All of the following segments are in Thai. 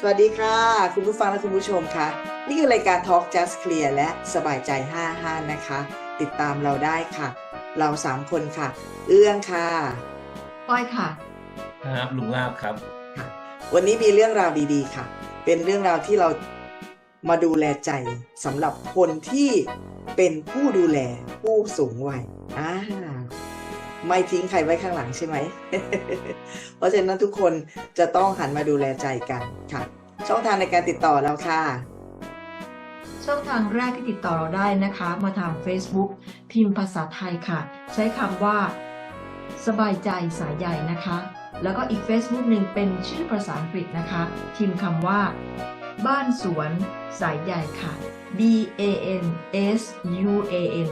สวัสดีค่ะ คุณผู้ฟังและคุณผู้ชมค่ะ นี่คือรายการ Talk Just Clear และสบายใจ 55 นะคะ ติดตามเราได้ค่ะ เราสามคนค่ะ เอื้องค่ะป้อยค่ะ ครับลุงลาบครับวันนี้มีเรื่องราวดีๆค่ะ เป็นเรื่องราวที่เรามาดูแลใจสำหรับคนที่เป็นผู้ดูแลผู้สูงวัยอ่า ไม่ทิ้งใครไว้ข้างหลังใช่ไหม เพราะฉะนั้นทุกคนจะต้องหันมาดูแลใจกันค่ะ ช่องทางในการติดต่อเราค่ะ ช่องทางแรกที่ติดต่อเราได้นะคะ มาทาง Facebook พิมพ์ภาษาไทยค่ะ ใช้คำว่า สบายใจสายใหญ่นะคะ แล้วก็อีก Facebook หนึ่งเป็นชื่อภาษาอังกฤษนะคะพิมพ์คำว่า บ้านสวนสายใหญ่ค่ะ B A N S U A N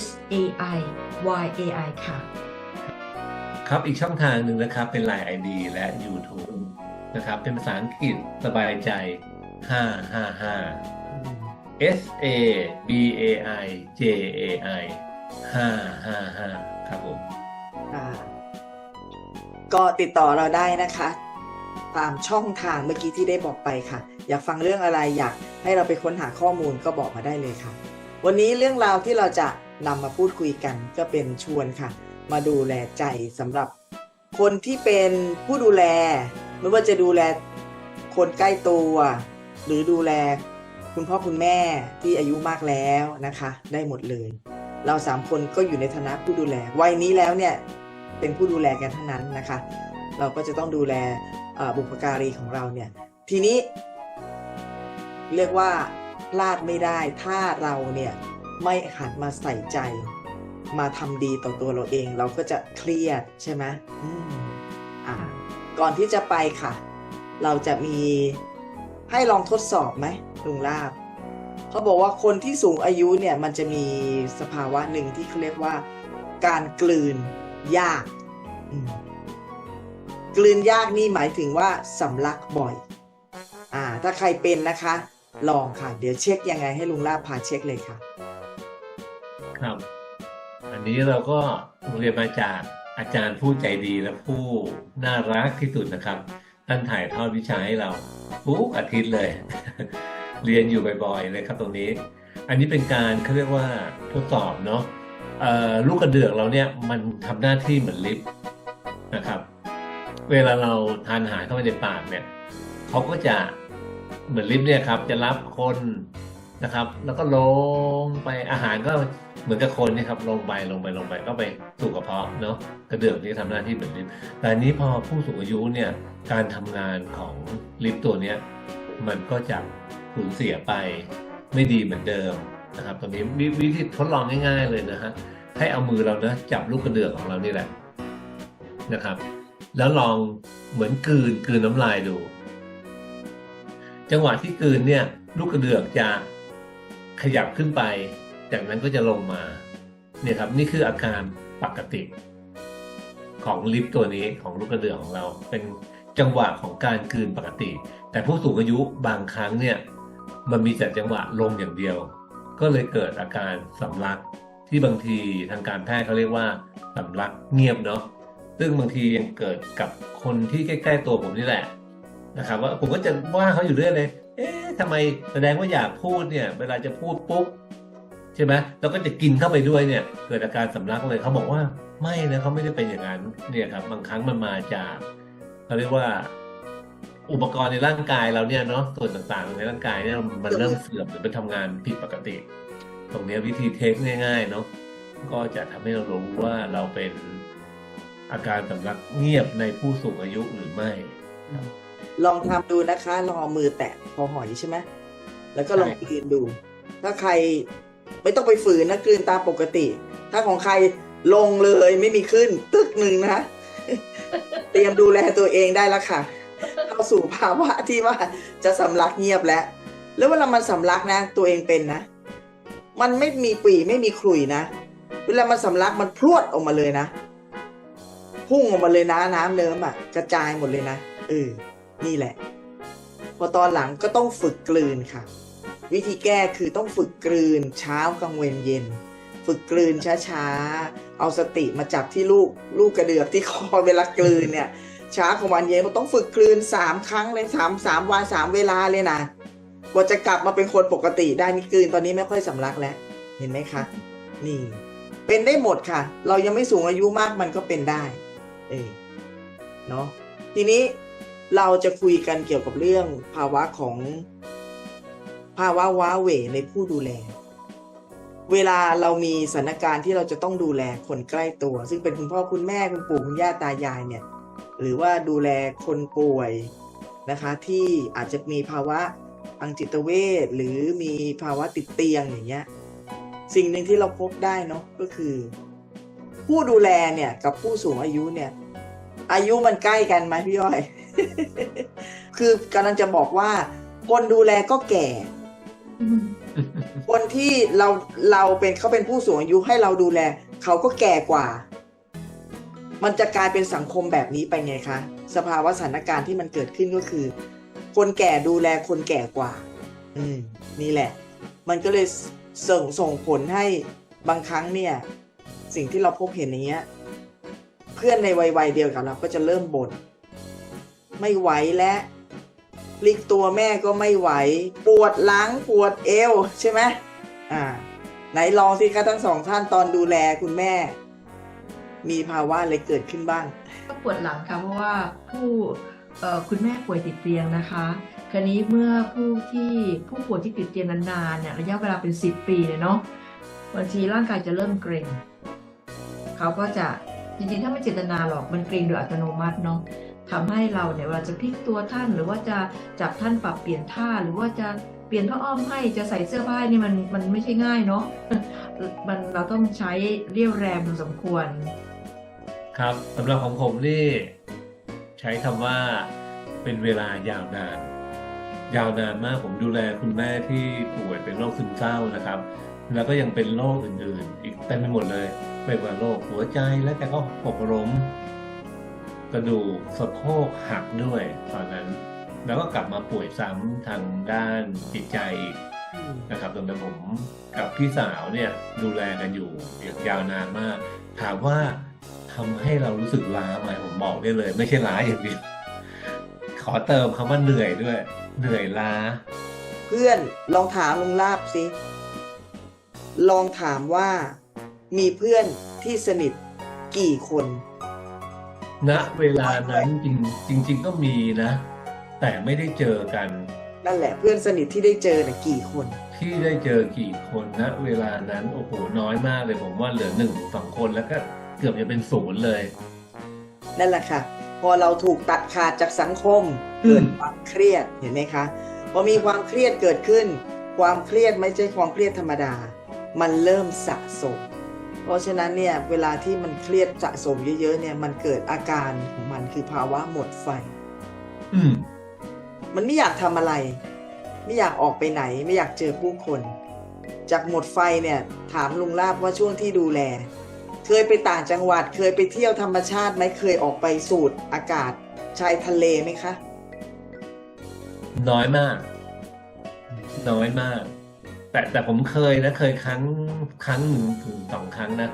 S A I Y A I ค่ะ ครับอีกช่องทางหนึ่งนะครับเป็น Line ID และ YouTube นะครับเป็นภาษาอังกฤษสบายใจ 555 S A B A I J A I 555 ครับผมค่ะก็ติดต่อเราได้นะคะ ตามช่องทางเมื่อกี้ที่ได้บอกไปค่ะ อยากฟังเรื่องอะไรอยากให้เราไปค้นหาข้อมูลก็บอกมาได้เลยค่ะ วันนี้เรื่องราวที่เราจะนำมาพูดคุยกันก็เป็นชวนค่ะ มาดูแลใจสำหรับ คนที่เป็นผู้ดูแล ไม่ว่าจะดูแลคนใกล้ตัว หรือดูแลคุณพ่อคุณแม่ที่อายุมากแล้วนะคะ ได้หมดเลย เราสามคนก็อยู่ในฐานะผู้ดูแล วัยนี้แล้วเนี่ยเป็นผู้ดูแลกันทั้งนั้นนะคะ เราก็จะต้องดูแลบุพการีของเราเนี่ยทีนี้ เรียกว่า พลาดไม่ได้ ถ้าเราเนี่ยไม่หันมาใส่ใจ มาทำดีต่อตัวเราเอง เราก็จะเครียดใช่ไหมอืมอ่า ก่อนที่จะไปค่ะ เราจะมีให้ลองทดสอบไหมลุงลาบเขาบอกว่าคนที่สูงอายุเนี่ยมันจะมีสภาวะหนึ่งที่เขาเรียกว่า การกลืนยากกลืนยากนี่หมายถึงว่าสำลักบ่อย อ่า ถ้าใครเป็นนะคะ ลองค่ะ เดี๋ยวเช็คยังไงให้ลุงลาบพาเช็คเลยค่ะ ครับ อันนี้เราก็เรียนมาจากอาจารย์ผู้ใจดีและผู้น่ารักที่สุดนะครับ ท่านถ่ายทอดวิชาให้เราทุกอาทิตย์เลย เรียนอยู่บ่อยๆเลยครับตรงนี้ อันนี้เป็นการเขาเรียกว่าทดสอบเนาะเอ่อลูกกระเดือกเราเนี่ยมันทำหน้าที่เหมือนลิฟต์นะครับ เวลาเราทานอาหารเข้าไปในปากเนี่ยเขาก็จะ เหมือนลิฟต์เนี่ยครับจะรับคนนะครับ แล้วก็ลงไปอาหารก็เหมือนกับคนนี่ครับลงไปลงไปลงไปก็ไปสู่กระเพาะเนาะกระเดื่อกนี่ทำหน้าที่เหมือนลิฟต์แต่นี้พอผู้สูงอายุเนี่ยการทำงานของลิฟต์ตัวเนี้ยมันก็จะสูญเสียไปไม่ดีเหมือนเดิมนะครับตรงนี้วิวิธีทดลองง่าย ๆ เลยนะฮะให้เอามือเรานะจับลูกกระเดื่อกของเรานี่แหละนะครับ แล้วลองเหมือนกืนกืนน้ำลายดู จังหวะที่กลืนเนี่ยลูกกระเดือกจะขยับขึ้นไป จากนั้นก็จะลงมาเนี่ยครับนี่คืออาการปกติ ของลิฟต์ตัวนี้ของลูกกระเดือกของเรา เป็นจังหวะของการกลืนปกติ แต่ผู้สูงอายุบางครั้งเนี่ยมันมีแต่จังหวะลงอย่างเดียว ก็เลยเกิดอาการสำลักที่บางทีทางการแพทย์เขาเรียกว่าสำลักเงียบเนาะซึ่งบางทียังเกิดกับคนที่ใกล้ ๆ ตัวผมนี่แหละ นะครับว่าผมก็จะว่าเขาอยู่เรื่อยเลย เอ๊ะทำไมแสดงว่าอยากพูดเนี่ย เวลาจะพูดปุ๊บใช่ไหมแล้วก็จะกินเข้าไปด้วยเนี่ย เกิดอาการสำลักเลยเขาบอกว่าไม่นะเขาไม่ได้เป็นอย่างนั้นเนี่ยครับ บางครั้งมันมาจากเขาเรียกว่า อุปกรณ์ในร่างกายเราเนี่ยเนาะส่วนต่างๆ ในร่างกายเนี่ยมันเริ่มเสื่อมหรือเป็นทำงานผิดปกติ ตรงนี้วิธีเทคง่าย ๆ เนาะก็จะทำให้เรารู้ว่าเราเป็นอาการสำลักเงียบในผู้สูงอายุหรือไม่ ลองทำดูนะคะ ลองเอามือแตะพอหอยใช่ไหมแล้วก็ลองกลืนดู ถ้าใครไม่ต้องไปฝืนนะกลืนตามปกติ ถ้าของใครลงเลยไม่มีขึ้น ตึกหนึ่งนะเตรียมดูแลตัวเองได้แล้วค่ะ เข้าสู่ภาวะที่ว่าจะสำลักเงียบแล้ว แล้วเวลามันสำลักนะ ตัวเองเป็นนะ มันไม่มีปีไม่มีขลุ่ยนะ เวลามันสำลักมันพรวดออกมาเลยนะ พุ่งออกมาเลยนะน้ำเนิ้มอะ กระจายหมดเลยนะเออ นี่แหละ พอตอนหลังก็ต้องฝึกกลืนค่ะ วิธีแก้คือต้องฝึกกลืนเช้ากลางเวนเย็น ฝึกกลืนช้าๆ เอาสติมาจับที่ลูกลูกกระเดือกที่คอเวลากลืนเนี่ยเช้าของวันเย็นมันต้องฝึกกลืนสามครั้งเลยสามสามวันสามเวลาเลยนะกว่าจะกลับมาเป็นคนปกติได้นี่กลืนตอนนี้ไม่ค่อยสำลักแล้ว เห็นไหมคะ นี่ เป็นได้หมดค่ะ เรายังไม่สูงอายุมากมันก็เป็นได้ เออเนาะทีนี้ เราจะคุยกันเกี่ยวกับเรื่องภาวะของภาวะว้าเหวในผู้ดูแล เวลาเรามีสถานการณ์ที่เราจะต้องดูแลคนใกล้ตัว ซึ่งเป็นคุณพ่อคุณแม่คุณปู่คุณย่าตายายเนี่ย หรือว่าดูแลคนป่วยนะคะ ที่อาจจะมีภาวะทางจิตเวชหรือมีภาวะติดเตียงอย่างเงี้ยสิ่งหนึ่งที่เราพบได้เนาะก็คือ ผู้ดูแลเนี่ยกับผู้สูงอายุเนี่ย อายุมันใกล้กันไหมพี่ย้อย คือกำลังจะบอกว่า คนดูแลก็แก่ คนที่เราเราเป็นเขาเป็นผู้สูงอายุให้เราดูแล เขาก็แก่กว่า มันจะกลายเป็นสังคมแบบนี้ไปไงคะ สภาวะสถานการณ์ที่มันเกิดขึ้นก็คือ คนแก่ดูแลคนแก่กว่า อืม นี่แหละ มันก็เลยส่งส่งผลให้บางครั้งเนี่ย สิ่งที่เราพบเห็นอย่างเงี้ย เพื่อนในวัยวัยเดียวกับเราก็จะเริ่มบ่น ไม่ไหวและพลิกตัวแม่ก็ไม่ไหว ปวดหลังปวดเอวใช่ไหมอ่า ไหนลองสิคะทั้งสองท่านตอนดูแลคุณแม่ มีภาวะอะไรเกิดขึ้นบ้าง ก็ปวดหลังค่ะเพราะว่าผู้คุณแม่ป่วยติดเตียงนะคะคราวนี้เมื่อผู้ที่ผู้ป่วยที่ติดเตียงนานๆเนี่ยระยะเวลาเป็น 10 ปีเลยเนาะบางทีร่างกายจะเริ่มเกร็งเขาก็จะจริงๆถ้าไม่เจตนาหรอกมันเกร็งโดยอัตโนมัติเนาะ ทำให้เราเนี่ยเวลาจะพลิกตัวท่านหรือว่าจะจับท่านปรับเปลี่ยนท่าหรือว่าจะเปลี่ยนผ้าอ้อมให้จะใส่เสื้อผ้านี่มันมันไม่ใช่ง่ายเนาะมันเราต้องใช้เรียวแรงพอสมควร ครับสำหรับของผมนี่ใช้คำว่าเป็นเวลายาวนาน ยาวนานมากผมดูแลคุณแม่ที่ป่วยเป็นโรคซึมเศร้านะครับ แล้วก็ยังเป็นโรคอื่นๆ อีกเต็มไปหมดเลยไม่ว่าโรคหัวใจแล้วแกก็หกล้ม กระดูกสะโพกหักด้วยตอนนั้น แล้วก็กลับมาป่วยซ้ำทางด้านจิตใจอีกนะครับตอนนั้นผมกับพี่สาวเนี่ยดูแลกันอยู่อย่างยาวนานมาก ถามว่าทำให้เรารู้สึกล้าไหมผมบอกได้เลย ไม่ใช่ล้าอย่างเดียวขอเติมคำว่าเหนื่อยด้วย เหนื่อยล้า เพื่อนลองถามลุงลาบสิลองถามว่า มีเพื่อนที่สนิทกี่คน ณเวลานั้นจริงจริง ๆ ก็มีนะ แต่ไม่ได้เจอกัน นั่นแหละเพื่อนสนิทที่ได้เจอน่ะกี่คน ที่ได้เจอกี่คนณเวลานั้นโอ้โหน้อยมากเลยผมว่าเหลือหนึ่งสองคนแล้วก็เกือบจะเป็นศูนย์เลย นั่นแหละค่ะ พอเราถูกตัดขาดจากสังคมอืเกิมดความเครียดเห็นไหมคะพอมีความเครียดเกิดขึ้น ความเครียดไม่ใช่ความเครียดธรรมดา มันเริ่มสะสม เพราะฉะนั้นเนี่ยเวลาที่มันเครียดสะสมเยอะๆเนี่ยมันเกิดอาการของมันคือภาวะหมดไฟ อืมมันไม่อยากทำอะไร ไม่อยากออกไปไหน ไม่อยากเจอผู้คน จากหมดไฟเนี่ย ถามลุงลาบว่าช่วงที่ดูแล เคยไปต่างจังหวัด เคยไปเที่ยวธรรมชาติไหมเคยออกไปสูดอากาศชายทะเลไหมคะ น้อยมาก น้อยมาก แต่แต่ผมเคยนะเคยครั้งครั้งหนึ่งถึงสองครั้งนะ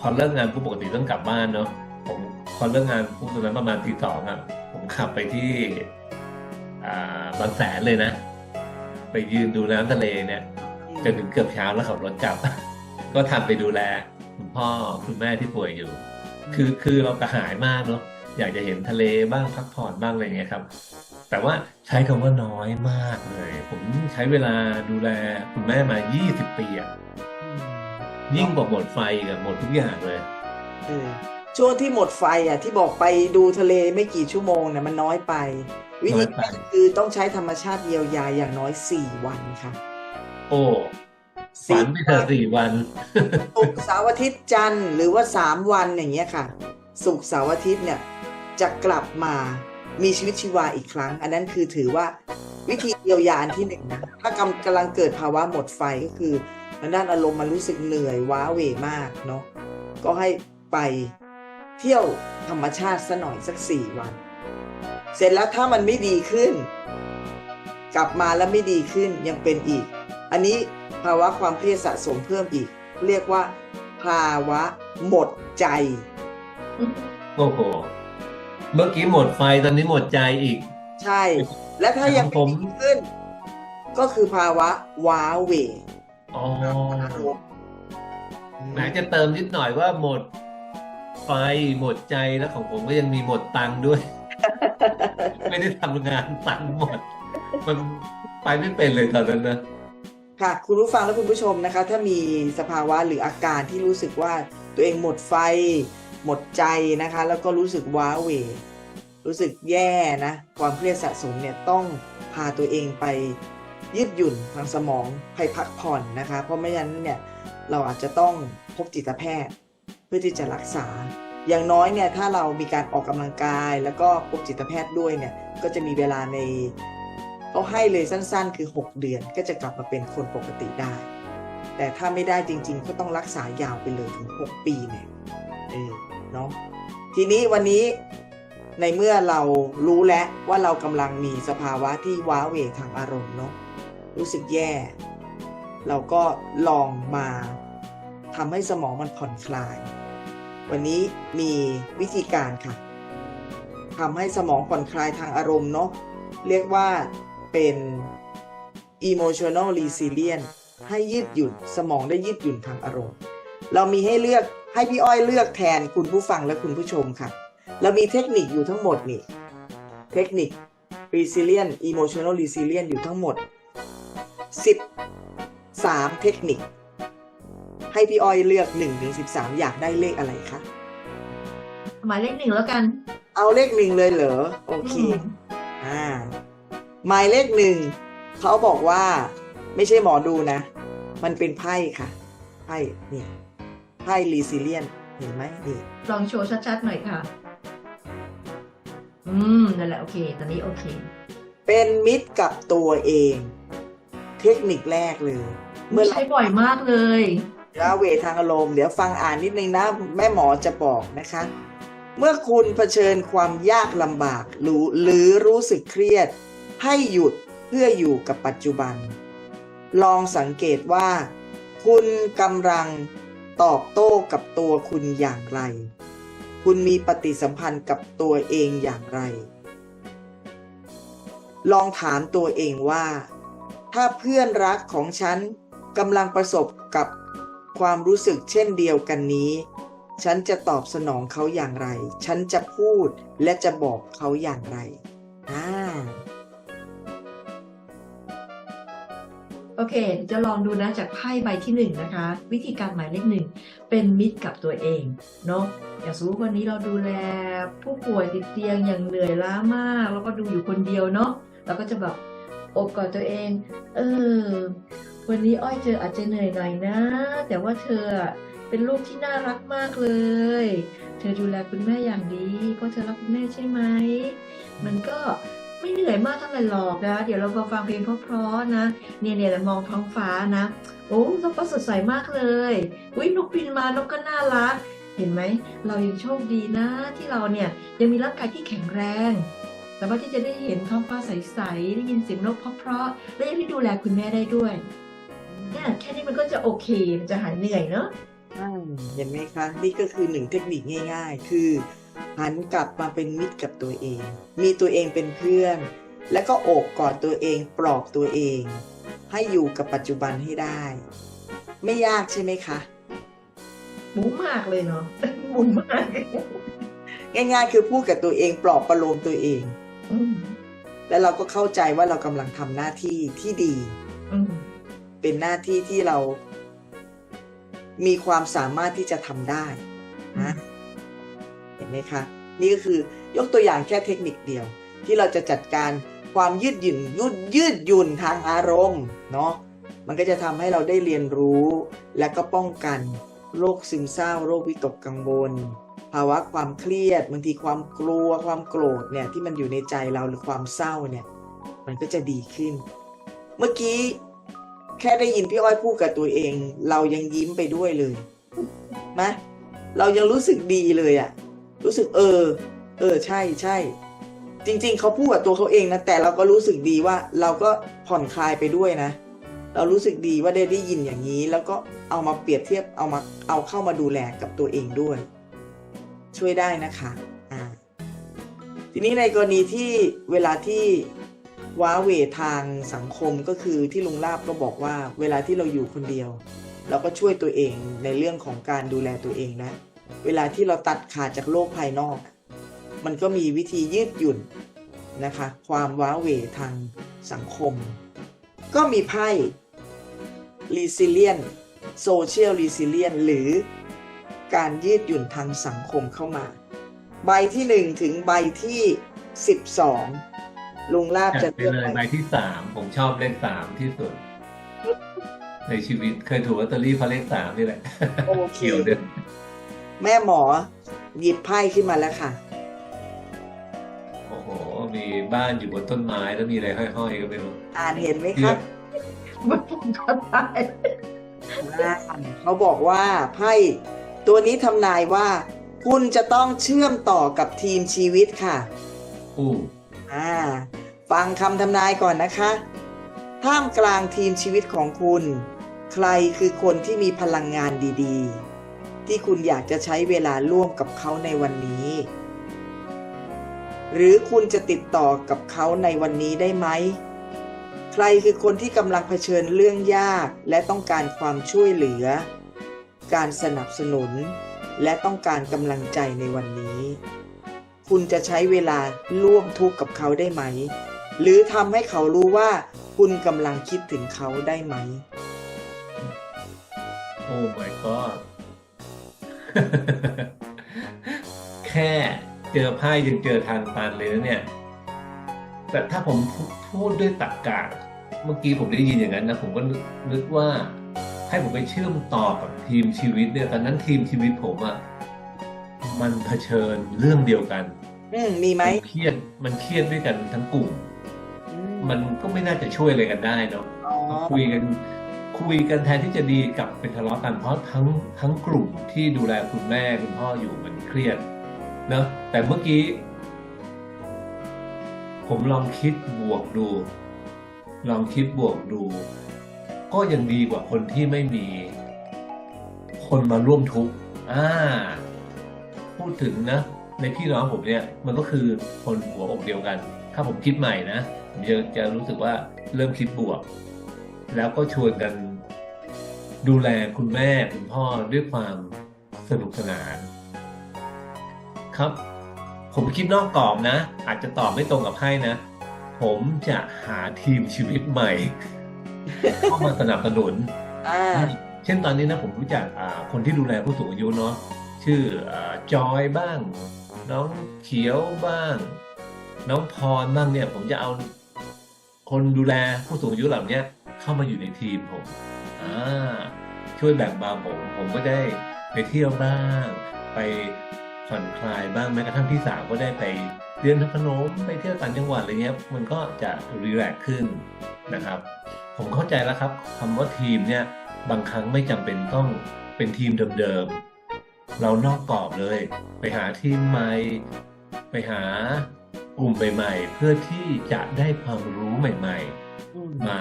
พอเลิกงานผู้ปกติต้องกลับบ้านเนาะผมพอเลิกงานผู้ตอนนั้นประมาณตีสองอะผมขับไปที่บางแสนเลยนะ ไปยืนดูน้ำทะเลเนี่ยจนถึงเกือบเช้าแล้วขับรถกลับ ก็ทำไปดูแลคุณพ่อคุณแม่ที่ป่วยอยู่ คือคือเรากระหายมากเนาะอยากจะเห็นทะเลบ้างพักผ่อนบ้างอะไรเงี้ยครับ แต่ว่าใช้คำว่าน้อยมากเลย ผมใช้เวลาดูแลคุณแม่มา 20 ปีอะยิ่งกว่าหมดไฟกับหมดทุกอย่างเลยเออช่วงที่หมดไฟอะ ที่บอกไปดูทะเลไม่กี่ชั่วโมงเนี่ยมันน้อยไป วิธีน้อยไปการคือต้องใช้ธรรมชาติเยียวยาอย่างน้อยสี่วันค่ะ โอ้ฝันไปเถอะสี่วันศุกร์เสาร์อาทิตย์จันทร์หรือว่าสามวันอย่างเงี้ยค่ะศุกร์เสาร์อาทิตย์เนี่ยจะกลับมา มีชีวิตชีวาอีกครั้ง อันนั้นคือถือว่าวิธีเยียวยาอันที่หนึ่งนะถ้ากำกำลังเกิดภาวะหมดไฟก็คือทางด้านอารมณ์มันรู้สึกเหนื่อยว้าเหวมากเนาะก็ให้ไปเที่ยวธรรมชาติซะหน่อยสักสี่วัน เสร็จแล้วถ้ามันไม่ดีขึ้น กลับมาแล้วไม่ดีขึ้นยังเป็นอีก อันนี้ภาวะความเครียดสะสมเพิ่มอีก เรียกว่า ภาวะหมดใจ โอ้โห เมื่อกี้หมดไฟตอนนี้หมดใจอีก ใช่ และถ้ายังผมไม่ดีขึ้น ก็คือภาวะว้าเหวอ๋ออารมณ์แหมจะเติมนิดหน่อยว่าหมดไฟหมดใจแล้วของผมก็ยังมีหมดตังค์ด้วย ไม่ได้ทำงานตังค์หมด มันไปไม่เป็นเลยตอนนั้นนะค่ะคุณผู้ฟังและคุณผู้ชมนะคะ ถ้ามีสภาวะหรืออาการที่รู้สึกว่าตัวเองหมดไฟ หมดใจนะคะ แล้วก็รู้สึกว้าเหวรู้สึกแย่นะ ความเครียดสะสมเนี่ยต้องพาตัวเองไปยืดหยุ่นทางสมองไปพักผ่อนนะคะ เพราะไม่งั้นเนี่ยเราอาจจะต้องพบจิตแพทย์ เพื่อที่จะรักษา อย่างน้อยเนี่ยถ้าเรามีการออกกำลังกาย แล้วก็พบจิตแพทย์ด้วยเนี่ยก็จะมีเวลาในเขาให้เลยสั้นๆ คือ 6 เดือนก็จะกลับมาเป็นคนปกติได้ แต่ถ้าไม่ได้จริง ๆ ก็ต้องรักษายาวไปเลยถึง 6 ปีเนี่ยเออ เนาะทีนี้วันนี้ในเมื่อเรารู้แล้วว่าเรากำลังมีสภาวะที่ว้าเหวทางอารมณ์เนาะรู้สึกแย่ เราก็ลองมาทำให้สมองมันผ่อนคลาย วันนี้มีวิธีการค่ะทำให้สมองผ่อนคลายทางอารมณ์เนาะเรียกว่าเป็น emotional resilience ให้ยืดหยุ่นสมองได้ยืดหยุ่นทางอารมณ์ เรามีให้เลือก ให้พี่อ้อยเลือกแทนคุณผู้ฟังและคุณผู้ชมค่ะ เรามีเทคนิคอยู่ทั้งหมดนี่ เทคนิค resilient emotional resilience อยู่ทั้งหมด 13 เทคนิค ให้พี่อ้อยเลือก1ถึง13 อยากได้เลขอะไรคะหมายเลขหนึ่งแล้วกัน เอาเลขหนึ่งเลยเหรอ โอเคอืมอ่า หมายเลขหนึ่งเขาบอกว่าไม่ใช่หมอดูนะ มันเป็นไพ่ค่ะ ไพ่นี่ ไพ่รีซิเลียนเห็นไหมนี่ลองโชว์ชัดๆหน่อยค่ะ อืม นั่นแหละโอเค ตอนนี้โอเค เป็นมิตรกับตัวเอง เทคนิคแรกเลยเมื่อใช้บ่อยมากเลยเราเวทางอารมณ์เดี๋ยวฟังอ่านนิดนึงนะ แม่หมอจะบอกนะคะ เมื่อคุณเผชิญความยากลำบากหรือหรือรู้สึกเครียด ให้หยุดเพื่ออยู่กับปัจจุบัน ลองสังเกตว่า คุณกำลัง ตอบโต้กับตัวคุณอย่างไร คุณมีปฏิสัมพันธ์กับตัวเองอย่างไร ลองถามตัวเองว่า ถ้าเพื่อนรักของฉันกำลังประสบกับความรู้สึกเช่นเดียวกันนี้ ฉันจะตอบสนองเขาอย่างไร ฉันจะพูดและจะบอกเขาอย่างไรอ่า โอเค จะลองดูนะจากไพ่ใบที่หนึ่งนะคะ วิธีการหมายเลขหนึ่งเป็นมิตรกับตัวเองเนาะอย่างสมมติวันนี้เราดูแลผู้ป่วยติดเตียงอย่างเหนื่อยล้ามาก แล้วก็ดูอยู่คนเดียวเนาะเราก็จะแบบอบกอดตัวเอง เออ วันนี้อ้อยเจออาจจะเหนื่อยหน่อยนะ แต่ว่าเธอเป็นลูกที่น่ารักมากเลย เธอดูแลคุณแม่อย่างดี เพราะเธอรักคุณแม่ใช่ไหม มันก็ ไม่เหนื่อยมากเท่าไหร่หรอกนะ เดี๋ยวเรามาฟังเพลงเพราะๆนะ เนี่ยเนี่ยมองท้องฟ้านะ โอ้ท้องฟ้าสดใสมากเลย อุ้ยนกบินมานกก็น่ารัก เห็นไหม เรายังโชคดีนะ ที่เราเนี่ยยังมีร่างกายที่แข็งแรงสามารถที่จะได้เห็นท้องฟ้าใสๆ ได้ยินเสียงนกเพราะๆ และยังได้ดูแลคุณแม่ได้ด้วยเนี่ยแค่นี้มันก็จะโอเค มันจะหายเหนื่อยเนาะอืมเห็นไหมคะ นี่ก็คือหนึ่งเทคนิคง่าย ๆ คือ หันกลับมาเป็นมิตรกับตัวเอง มีตัวเองเป็นเพื่อน แล้วก็โอบกอดตัวเองปลอบตัวเอง ให้อยู่กับปัจจุบันให้ได้ ไม่ยากใช่ไหมคะหมูมากเลยเนาะหมูมาก ง่ายๆ คือพูดกับตัวเองปลอบประโลมตัวเองอืมแล้วเราก็เข้าใจว่าเรากำลังทำหน้าที่ที่ดีอืมเป็นหน้าที่ที่เรา มีความสามารถที่จะทำได้นะเห็น ไหมคะ นี่ก็คือยกตัวอย่างแค่เทคนิคเดียว ที่เราจะจัดการความยืดหยุ่นยืดยืดหยุ่นทางอารมณ์เนาะมันก็จะทำให้เราได้เรียนรู้ และก็ป้องกันโรคซึมเศร้า โรควิตกกังวล ภาวะความเครียดบางทีความกลัวความโกรธเนี่ยที่มันอยู่ในใจเราหรือความเศร้าเนี่ยมันก็จะดีขึ้น เมื่อกี้แค่ได้ยินพี่อ้อยพูดกับตัวเอง เรายังยิ้มไปด้วยเลยไหมเรายังรู้สึกดีเลยอะ รู้สึกเออ เออใช่ใช่ จริง ๆเขาพูดกับตัวเขาเองนะ แต่เราก็รู้สึกดีว่าเราก็ผ่อนคลายไปด้วยนะ เรารู้สึกดีว่าได้ได้ยินอย่างนี้ แล้วก็เอามาเปรียบเทียบเอามาเอาเข้ามาดูแลกับตัวเองด้วย ช่วยได้นะคะอ่าทีนี้ในกรณีที่เวลาที่ว้าเวทางสังคมก็คือที่ลุงลาบก็บอกว่าเวลาที่เราอยู่คนเดียว เราก็ช่วยตัวเองในเรื่องของการดูแลตัวเองนะ เวลาที่เราตัดขาดจากโลกภายนอก มันก็มีวิธียืดหยุ่นนะคะ ความว้าเหวทางสังคม ก็มีไพ่ resilient social resilient หรือการยืดหยุ่นทางสังคมเข้ามา ใบที่หนึ่งถึงใบที่สิบสองลุงลาบจัจะดไปเลือกเลยใบใบที่สามผมชอบเลขสามที่สุด ในชีวิตเคยถูกลอตเตอรี่เพราะเลขสามนี่แหละโอเคเกี่ยวเดือน แม่หมอหยิบไพ่ขึ้นมาแล้วค่ะ โอ้โห มีบ้านอยู่บนต้นไม้แล้วมีอะไรห้อยๆก็ไม่รู้อ่านเห็นไหมเลืคอรักบมันผมก็ได้อ่าเขาบอกว่าไพ่ตัวนี้ทำนายว่า คุณจะต้องเชื่อมต่อกับทีมชีวิตค่ะ อู้อ่า ฟังคำทำนายก่อนนะคะ ท่ามกลางทีมชีวิตของคุณ ใครคือคนที่มีพลังงานดี ๆ ที่คุณอยากจะใช้เวลาร่วมกับเขาในวันนี้ หรือคุณจะติดต่อกับเขาในวันนี้ได้ไหม ใครคือคนที่กำลังเผชิญเรื่องยากและต้องการความช่วยเหลือ การสนับสนุน และต้องการกำลังใจในวันนี้ คุณจะใช้เวลาร่วมทุกข์กับเขาได้ไหม หรือทำให้เขารู้ว่าคุณกำลังคิดถึงเขาได้ไหม โอ้ my god แค่เจอไพ่ยังเจอทางตันเลยนะเนี่ย แต่ถ้าผมพูพูดด้วยตรรกะเมื่อกี้ผมได้ยินอย่างนั้นนะผมก็นึกนึกว่าให้ผมไปเชื่อมต่อกับทีมชีวิตเนี่ยตอนนั้นทีมชีวิตผมอะมันเผชิญเรื่องเดียวกัน อืมมีไหมมันเครียดมันเครียดด้วยกันทั้งกลุ่มอืมันก็ไม่น่าจะช่วยอะไรกันได้เนาะอ๋อคุยกัน คุยกันแทนที่จะดีกับเป็นทะเลาะกันเพราะทั้งทั้งกลุ่มที่ดูแลคุณแม่คุณพ่ออยู่มันเครียดเนะแต่เมื่อกี้ ผมลองคิดบวกดู ลองคิดบวกดู ก็ยังดีกว่าคนที่ไม่มี คนมาร่วมทุกข์อ่าพูดถึงนะในพี่น้องผมเนี่ยมันก็คือคนหัวอกเดียวกัน ถ้าผมคิดใหม่นะผมจะจะรู้สึกว่าเริ่มคิดบวก แล้วก็ชวนกัน ดูแลคุณแม่คุณพ่อด้วยความสนุกสนาน ครับ ผมคิดนอกกรอบนะ อาจจะตอบไม่ตรงกับไพ่นะ ผมจะหาทีมชีวิตใหม่เข้ามาสนับสนุนอ่าเช่นตอนนี้นะผมรู้จักอ่าคนที่ดูแลผู้สูงอายุเนาะชื่ออาจอยบ้าง น้องเขียวบ้าง น้องพรบ้างเนี่ย ผมจะเอาคนดูแลผู้สูงอายุเหล่านี้เข้ามาอยู่ในทีมผมอ่า ช่วยแบ่งเบาผมผมก็ได้ไปเที่ยวบ้าง ไปผ่อนคลายบ้างแม้กระทั่งพี่สาวก็ได้ไปเรียนทำขนมไปเที่ยวต่างจังหวัดอะไรเงี้ยมันก็จะรีแลกซ์ขึ้นนะครับ ผมเข้าใจแล้วครับคำว่าทีมเนี่ยบางครั้งไม่จำเป็นต้องเป็นทีมเดิมๆเรานอกกรอบเลย ไปหาทีมใหม่ไปหากลุ่มใหม่ๆเพื่อที่จะได้ความรู้ใหม่อืมๆมา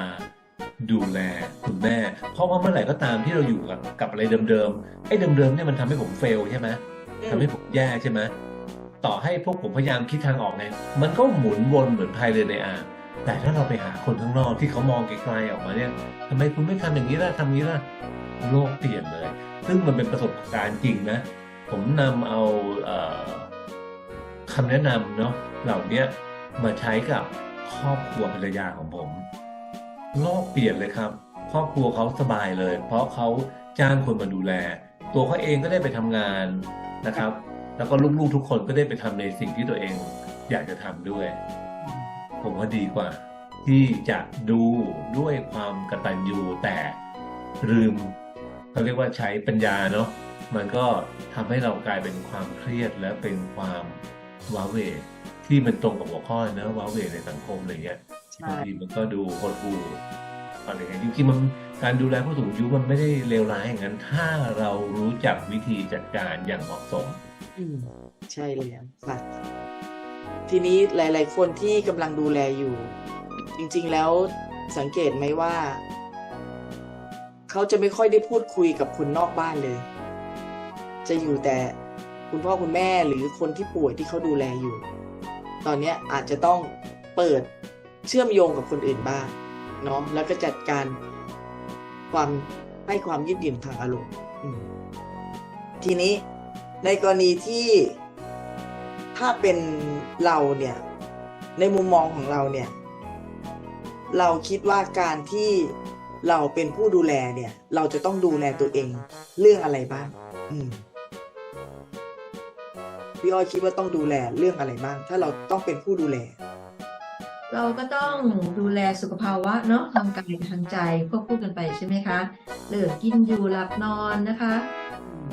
ดูแลคุณแม่ เพราะว่าเมื่อไหร่ก็ตามที่เราอยู่กับกับอะไรเดิมๆไอ้เดิมๆเนี่ยมันทำให้ผมเฟลใช่ไหมทำให้ผมแย่ใช่ไหมต่อให้พวกผมพยายามคิดทางออกไงมันก็หมุนวนเหมือนพายเรือในอ่างแต่ถ้าเราไปหาคนข้างนอกที่เขามองไกลๆออกมาเนี่ยทำไมคุณไม่ทำอย่างนี้ล่ะทำอย่างนี้ล่ะโลกเปลี่ยนเลย ซึ่งมันเป็นประสบการณ์จริงนะ ผมนำเอาเอ่อคำแนะนำเนาะเหล่าเนี้ยมาใช้กับครอบครัวภรรยาของผม โลกเปลี่ยนเลยครับ ครอบครัวเขาสบายเลย เพราะเขาจ้างคนมาดูแล ตัวเขาเองก็ได้ไปทำงานนะครับ แล้วก็ลูกๆทุกคนก็ได้ไปทำในสิ่งที่ตัวเองอยากจะทำด้วย ผมว่าดีกว่า ที่จะดูด้วยความกตัญญูแต่ลืมเขาเรียกว่าใช้ปัญญาเนาะมันก็ทำให้เรากลายเป็นความเครียดและเป็นความว้าเวที่มันตรงกับหัวข้อเนะว้าเวในสังคมอะไรเงี้ย ใช่บางทีมันก็ดูโหดหู่อะไรเงี้ยจริงๆมันการดูแลผู้สูงอายุมันไม่ได้เลวร้ายอย่างนั้น ถ้าเรารู้จักวิธีจัดการอย่างเหมาะสมอืมใช่แล้วค่ะ ทีนี้หลาย ๆ คนที่กำลังดูแลอยู่ จริง ๆ แล้วสังเกตไหมว่า เขาจะไม่ค่อยได้พูดคุยกับคนนอกบ้านเลย จะอยู่แต่คุณพ่อคุณแม่หรือคนที่ป่วยที่เขาดูแลอยู่ ตอนเนี้ยอาจจะต้องเปิด เชื่อมโยงกับคนอื่นบ้างเนาะแล้วก็จัดการความให้ความยืดหยุ่นทางอารมณ์ทีนี้ในกรณีที่ถ้าเป็นเราเนี่ยในมุมมองของเราเนี่ย เราคิดว่าการที่เราเป็นผู้ดูแลเนี่ย เราจะต้องดูแลตัวเองเรื่องอะไรบ้างพี่อ้อยคิดว่าต้องดูแลเรื่องอะไรบ้าง ถ้าเราต้องเป็นผู้ดูแล เราก็ต้องดูแลสุขภาวะเนาะทางกายทางใจควบคู่กันไปใช่ไหมคะเรื่องกินอยู่หลับนอนนะคะ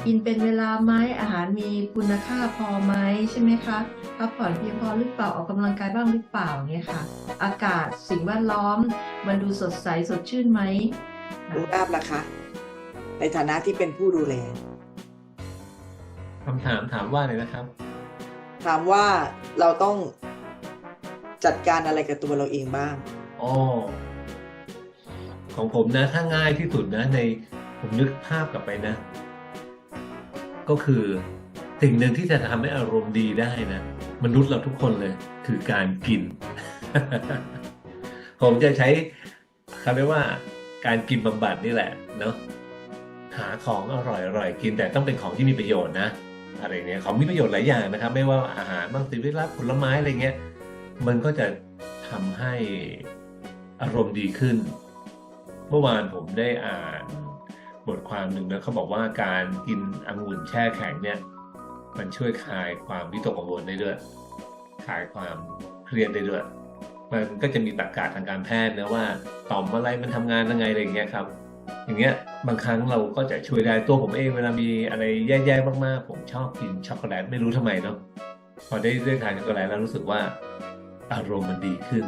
กินเป็นเวลาไหมอาหารมีคุณค่าพอไหมใช่ไหมคะพักผ่อนเพียงพอหรือเปล่าออกกำลังกายบ้างหรือเปล่าเนี่ยค่ะ อากาศสิ่งแวดล้อม มันดูสดใสสดชื่นไหมลุงอาบล่ะคะ ในฐานะที่เป็นผู้ดูแลคำถามถามว่าเลยนะครับ ถามว่าเราต้อง จัดการอะไรกับตัวเราเองบ้างอ๋อของผมนะถ้าง่ายที่สุดนะในผมนึกภาพกลับไปนะ ก็คือสิ่งหนึ่งที่จะทำให้อารมณ์ดีได้นะมนุษย์เราทุกคนเลย คือการกิน ผมจะใช้คำเรียกว่าการกินบำบัดนี่แหละเนาะหาของอร่อยอร่อยกินแต่ต้องเป็นของที่มีประโยชน์นะอะไรเงี้ยของมีประโยชน์หลายอย่างนะครับ ไม่ว่าอาหารบางสิวิรัตผลไม้อะไรเงี้ย มันก็จะทำให้อารมณ์ดีขึ้น เมื่อวานผมได้อ่านบทความหนึ่งนะเขาบอกว่าการกินองุ่นแช่แข็งเนี่ย มันช่วยคลายความวิตกกังวลได้ด้วยคลายความเครียดได้ด้วยมันก็จะมีตรรกะทางการแพทย์นะว่าต่อมอะไรมันทำงานยังไงอะไรอย่างเงี้ยครับ อย่างเงี้ยบางครั้งเราก็จะช่วยได้ตัวผมเองเวลามีอะไรแย่ๆมากๆ ผมชอบกินช็อกโกแลตไม่รู้ทำไมเนาะพอได้ได้ทานช็อกโกแลตแล้วรู้สึกว่า อารมณ์มันดีขึ้น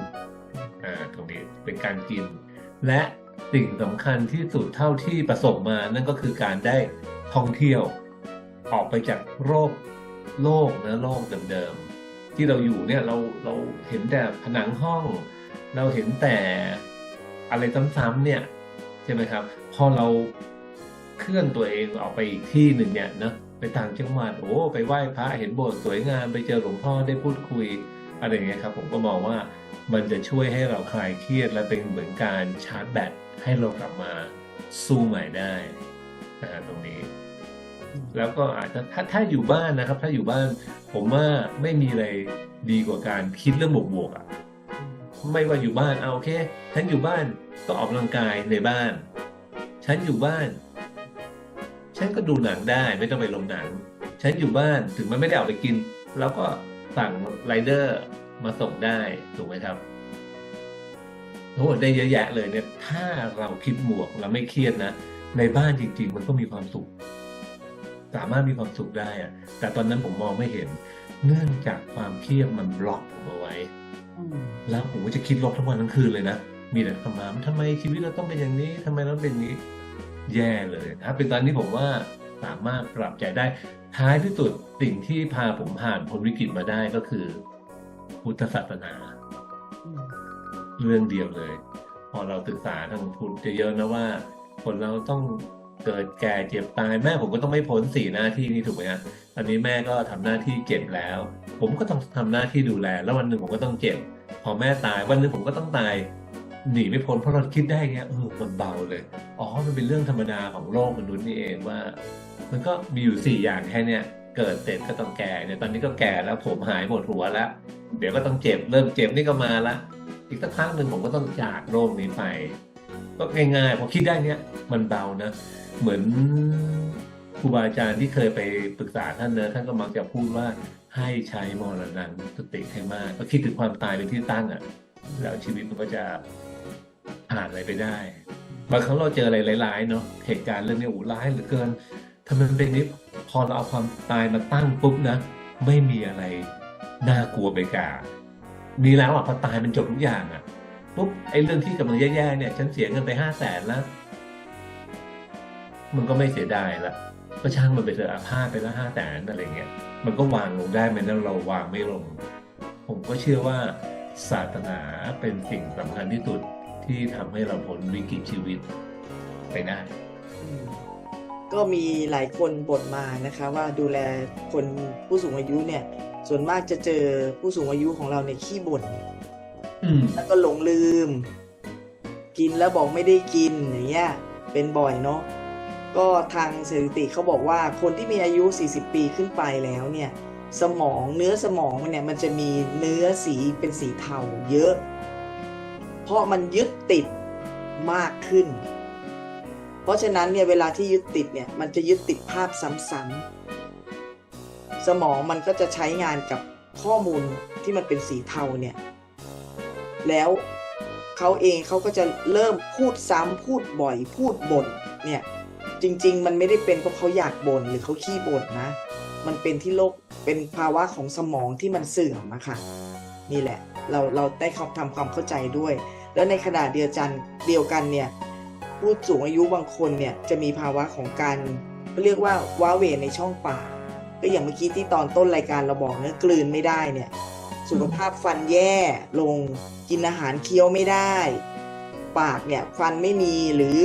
อ่าตรงนี้เป็นการกิน และสิ่งสำคัญที่สุดเท่าที่ประสบมานั่นก็คือการได้ท่องเที่ยว ออกไปจากโรคโลกนะโลกเดิมๆที่เราอยู่เนี่ยเราเราเห็นแต่ผนังห้อง เราเห็นแต่อะไรซ้ำๆเนี่ยใช่ไหมครับ พอเราเคลื่อนตัวเองออกไปอีกที่หนึ่งเนี่ยนะไปต่างจังหวัดโอ้ไปไหว้พระเห็นโบสถ์สวยงามไปเจอหลวงพ่อได้พูดคุย อะไรอย่างเงี้ยครับผมก็มองว่ามันจะช่วยให้เราคลายเครียดและเป็นเหมือนการชาร์จแบตให้เรากลับมาสู้ใหม่ได้นะฮะตรงนี้ แล้วก็อาจจะถ้าถ้าอยู่บ้านนะครับ ถ้าอยู่บ้านผมว่าไม่มีอะไรดีกว่าการคิดเรื่องบวกๆอะไม่ว่าอยู่บ้านเอาโอเค ฉันอยู่บ้านก็ออกกำลังกายในบ้าน ฉันอยู่บ้าน ฉันก็ดูหนังได้ไม่ต้องไปลงหนัง ฉันอยู่บ้านถึงมันไม่ได้ออกไปกินเราก็ สั่งไรเดอร์มาส่งได้ถูกไหมครับโอ้ได้เยอะแยะเลยเนี่ย ถ้าเราคิดบวกเราไม่เครียดนะ ในบ้านจริง ๆ มันก็มีความสุข สามารถมีความสุขได้อะแต่ตอนนั้นผมมองไม่เห็น เนื่องจากความเครียดมันบล็อกผมเอาไว้แล้วผมก็จะคิดลบทั้งวันทั้งคืนเลยนะ มีแต่คำถามทำไมชีวิตเราต้องเป็นอย่างนี้ทำไมเราเป็นอย่างนี้ แย่เลยถ้าเป็นตอนนี้ผมว่า สามารถปรับใจได้ ท้ายที่สุดสิ่งที่พาผมผ่านพ้นวิกฤตมาได้ก็คือ พุทธศาสนา เรื่องเดียวเลย พอเราศึกษาทางพุทธเยอะนะว่า คนเราต้องเกิดแก่เจ็บตายแม่ผมก็ต้องไม่พ้นสี่หน้าที่นี้ถูกไหมฮะตอนนี้แม่ก็ทำหน้าที่เจ็บแล้ว ผมก็ต้องทำหน้าที่ดูแล แล้ววันหนึ่งผมก็ต้องเจ็บ พอแม่ตายวันหนึ่งผมก็ต้องตายหนีไม่พ้นเพราะเราคิดได้เงี้ยเออมันเบาเลย อ๋อ มันเป็นเรื่องธรรมดาของโลกมนุษย์นี่เองว่า มันก็มีอยู่สี่อย่างแค่เนี้ยเกิดเสร็จก็ต้องแก่เนี่ยตอนนี้ก็แก่แล้วผมหายหมดหัวแล้ว เดี๋ยวก็ต้องเจ็บเริ่มเจ็บนี่ก็มาละอีกสักพักหนึ่งผมก็ต้องจากโรคนี้ไป ก็ง่ายๆพอคิดได้เนี้ยมันเบานะ เหมือนครูบาอาจารย์ที่เคยไปปรึกษาท่านเนะท่านก็มักจะพูดว่าให้ใช้มรณะสติให้มาก ก็คิดถึงความตายเป็นที่ตั้งอะ แล้วชีวิตมันก็จะผ่านอะไรไปได้บางครั้งเราเจออะไรร้ายๆเนาะเหตุการณ์เรื่องนี้โอ้ร้ายเหลือเกิน ทำไมมันเป็นนี้พอเราเอาความตายมาตั้งปุ๊บนะ ไม่มีอะไรน่ากลัวไปกามีแล้วอะพอตายมันจบทุกอย่างอะปุ๊บไอ้เรื่องที่กำลังแย่ๆเนี่ย ฉันเสียเงินไปห้าแสนแล้วมันก็ไม่เสียดายละก็ช่างมันไปเถอะอาพาธไปละห้าแสนอะไรเงี้ยมันก็วางลงได้ไหมนั้นเราวางไม่ลง ผมก็เชื่อว่าศาสนาเป็นสิ่งสำคัญที่สุดที่ทำให้เราพ้นวิกฤตชีวิตไปได้ ก็มีหลายคนบ่นมานะคะว่าดูแลคนผู้สูงอายุเนี่ย ส่วนมากจะเจอผู้สูงอายุของเราในยขี้บ่นอืมแล้วก็หลงลืม กินแล้วบอกไม่ได้กินอย่างเงี้ยเป็นบ่อยเนาะก็ทางสถิติเขาบอกว่าคนที่มีอายุ 40 ปีขึ้นไปแล้วเนี่ย สมองเนื้อสมองมันเนี่ยมันจะมีเนื้อสีเป็นสีเทาเยอะ เพราะมันยึดติดมากขึ้น เพราะฉะนั้นเนี่ยเวลาที่ยึดติดเนี่ยมันจะยึดติดภาพซ้ำๆสมองมันก็จะใช้งานกับข้อมูลที่มันเป็นสีเทาเนี่ยแล้วเขาเองเขาก็จะเริ่มพูดซ้ำพูดบ่อย พูดบ่นเนี่ยจริง ๆ มันไม่ได้เป็นเพราะเขาอยากบ่นหรือเขาขี้บ่นนะ มันเป็นที่โรคเป็นภาวะของสมองที่มันเสื่อมอะค่ะ นี่แหละ เราเราได้ทำความเข้าใจด้วย แล้วในขณะเดียวกันเดียวกันเนี่ย ผู้สูงอายุบางคนเนี่ยจะมีภาวะของการเรียกว่าว้าเหวในช่องปากก็อย่างเมื่อกี้ที่ตอนต้นรายการเราบอกเนื้อกลืนไม่ได้เนี่ย สุขภาพฟันแย่ลงกินอาหารเคี้ยวไม่ได้ ปากเนี่ยฟันไม่มีหรือ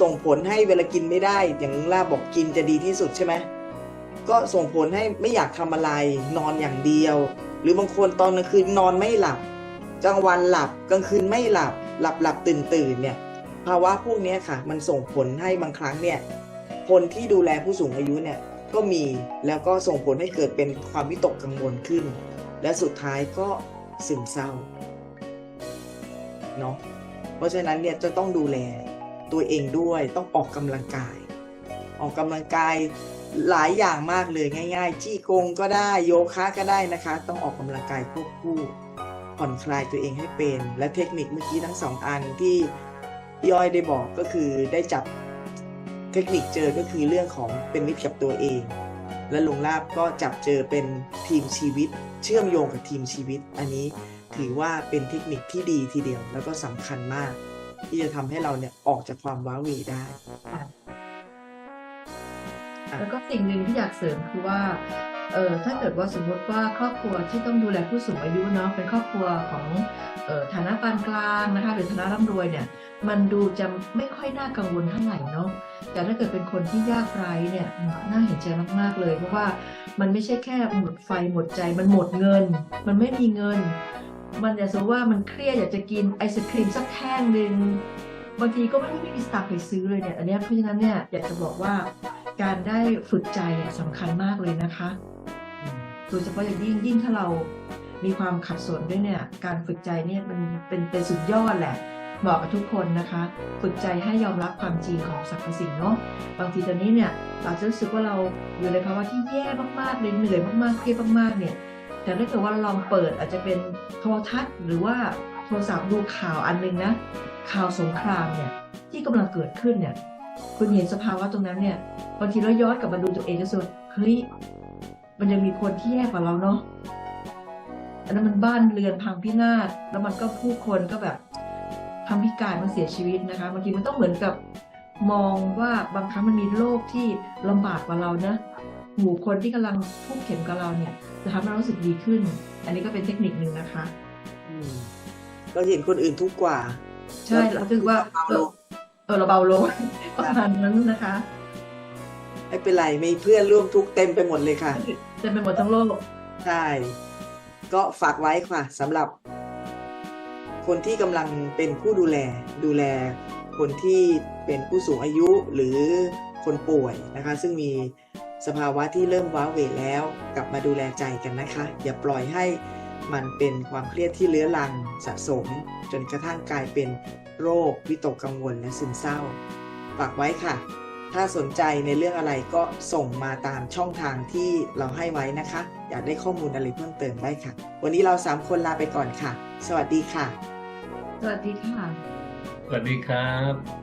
ส่งผลให้เวลากินไม่ได้ อย่างล่าบอกกินจะดีที่สุดใช่ไหมก็ส่งผลให้ไม่อยากทำอะไรนอนอย่างเดียว หรือบางคนตอนกลางคืนนอนไม่หลับกลางวันหลับกลางคืนไม่หลับหลับหลับตื่นตื่นเนี่ย ภาวะพวกนี้ค่ะ มันส่งผลให้บางครั้งเนี่ยคนที่ดูแลผู้สูงอายุเนี่ยก็มีแล้วก็ส่งผลให้เกิดเป็นความวิตกกังวลขึ้น และสุดท้ายก็ซึมเศร้าเนาะเพราะฉะนั้นเนี่ยจะต้องดูแลตัวเองด้วยต้องออกกำลังกาย ออกกำลังกายหลายอย่างมากเลยง่าย ๆ จี้กงก็ได้โยคะก็ได้นะคะ ต้องออกกำลังกายควบคู่ผ่อนคลายตัวเองให้เป็น และเทคนิคเมื่อกี้ทั้งสองอันที่ พี่อ้อยได้บอกก็คือได้จับเทคนิคเจอก็คือเรื่องของเป็นมิตรกับตัวเอง และลุงลาบก็จับเจอเป็นทีมชีวิต เชื่อมโยงกับทีมชีวิต อันนี้ถือว่าเป็นเทคนิคที่ดีทีเดียว แล้วก็สำคัญมาก ที่จะทำให้เราเนี่ยออกจากความว้าเหวได้แล้วก็สิ่งหนึ่งที่อยากเสริมคือว่า เออถ้าเกิดว่าสมมติว่าครอบครัวที่ต้องดูแลผู้สูงอายุเนาะเป็นครอบครัวของเออฐานะปานกลางนะคะหรือฐานะร่ำรวยเนี่ยมันดูจะไม่ค่อยน่ากังวลเท่าไหร่เนาะแต่ถ้าเกิดเป็นคนที่ยากไร้เนี่ยน่าเห็นใจมากๆเลย เพราะว่ามันไม่ใช่แค่หมดไฟหมดใจมันหมดเงิน มันไม่มีเงิน มันอยากสมมติว่ามันเครียดอยากจะกินไอศครีมสักแท่งหนึ่งบางทีก็ไม่ไม่มีสตางค์ไปซื้อเลยเนี่ยอันนี้เพราะฉะนั้นเนี่ยอยากจะบอกว่าการได้ฝึกใจเนี่ยสำคัญมากเลยนะคะ โดยเฉพาะอย่างยิ่งยิ่งถ้าเรามีความขัดสนด้วยเนี่ย การฝึกใจเนี่ยมันเป็นเป็นสุดยอดแหละเหมาะกับทุกคนนะคะ ฝึกใจให้ยอมรับความจริงของสรรพสิ่งเนาะบางทีตอนนี้เนี่ยเราจะรู้สึกว่าเราอยู่ในภาวะที่แย่มากๆเลยเหนื่อยมากๆเครียดมากๆเนี่ยแต่ถ้าเกิดว่าลองเปิดอาจจะเป็นโทรทัศน์หรือว่าโทรศัพท์ดูข่าวอันหนึงนะข่าวสงครามเนี่ยที่กำลังเกิดขึ้นเนี่ยคุณเห็นสภาวะตรงนั้นเนี่ยบางทีเราย้อนกลับมาดูตัวเองจะสุดเฮ้ย มันยังมีคนที่แย่กว่าเราเนาะอันนั้นมันบ้านเรือนพังพินาศแล้วมันก็ผู้คนก็แบบทำพิการมันเสียชีวิตนะคะบางทีมันต้องเหมือนกับมองว่าบางครั้งมันมีโรคที่ลำบากกว่าเรานะหมู่คนที่กำลังทุกข์เข็มกับเราเนี่ยจะทำให้เรารู้สึกดีขึ้น อันนี้ก็เป็นเทคนิคหนึ่งนะคะอืมเราเห็นคนอื่นทุกข์กว่า ใช่เราถือว่าเบาลงเออเราเบาลงประมาณนั้นนะคะ ไม่เป็นไรมีเพื่อนร่วมทุกข์เต็มไปหมดเลยค่ะจะเป็นหมดทั้งโลกใช่ก็ฝากไว้ค่ะสำหรับ คนที่กำลังเป็นผู้ดูแล ดูแล คนที่เป็นผู้สูงอายุหรือคนป่วยนะคะ ซึ่งมีสภาวะที่เริ่มว้าเหวแล้ว กลับมาดูแลใจกันนะคะ อย่าปล่อยให้มันเป็นความเครียดที่เลื้อรังสะสม จนกระทั่งกลายเป็นโรควิตกกังวลและซึมเศร้า ฝากไว้ค่ะ ถ้าสนใจในเรื่องอะไรก็ส่งมาตามช่องทางที่เราให้ไว้นะคะ อยากได้ข้อมูลอะไรเพิ่มเติมได้ค่ะ วันนี้เราสามคนลาไปก่อนค่ะ สวัสดีค่ะ สวัสดีค่ะ สวัสดีครับ